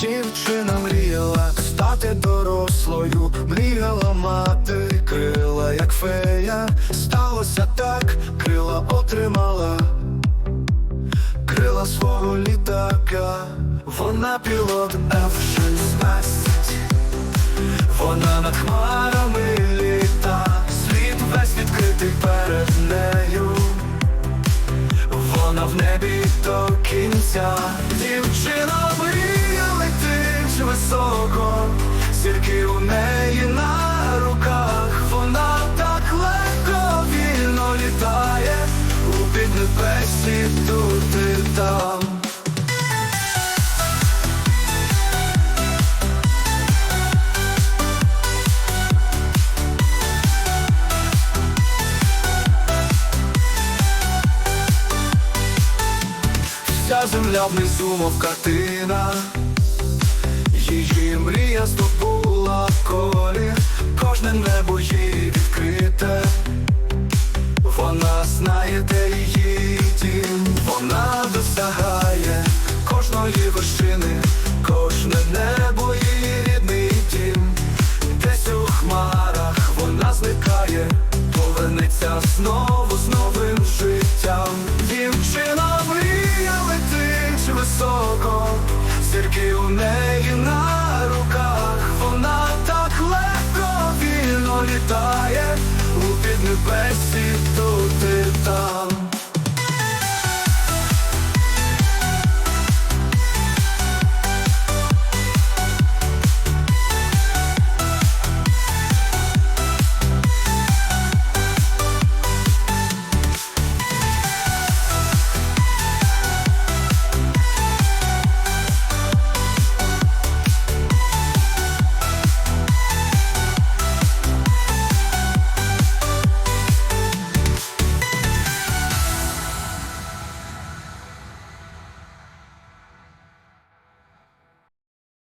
Дівчина мріяла стати дорослою, мріяла мати крила, як фея. Сталося так, крила отримала, крила свого літака. Вона пілот F-16 Вона над хмарами літа, світ весь відкритий перед нею. Вона в небі до кінця, дівчина мріє піднебесі тут. Вся земля внизу, мов картина, її мрія здобула колір, кожне небо її тінь, вона досягає кожної вершини, кожне небо її рідний тім, десь у хмарах вона зникає, повернеться знову з новим життям. Дівчина мрія летить високо, зірки у небі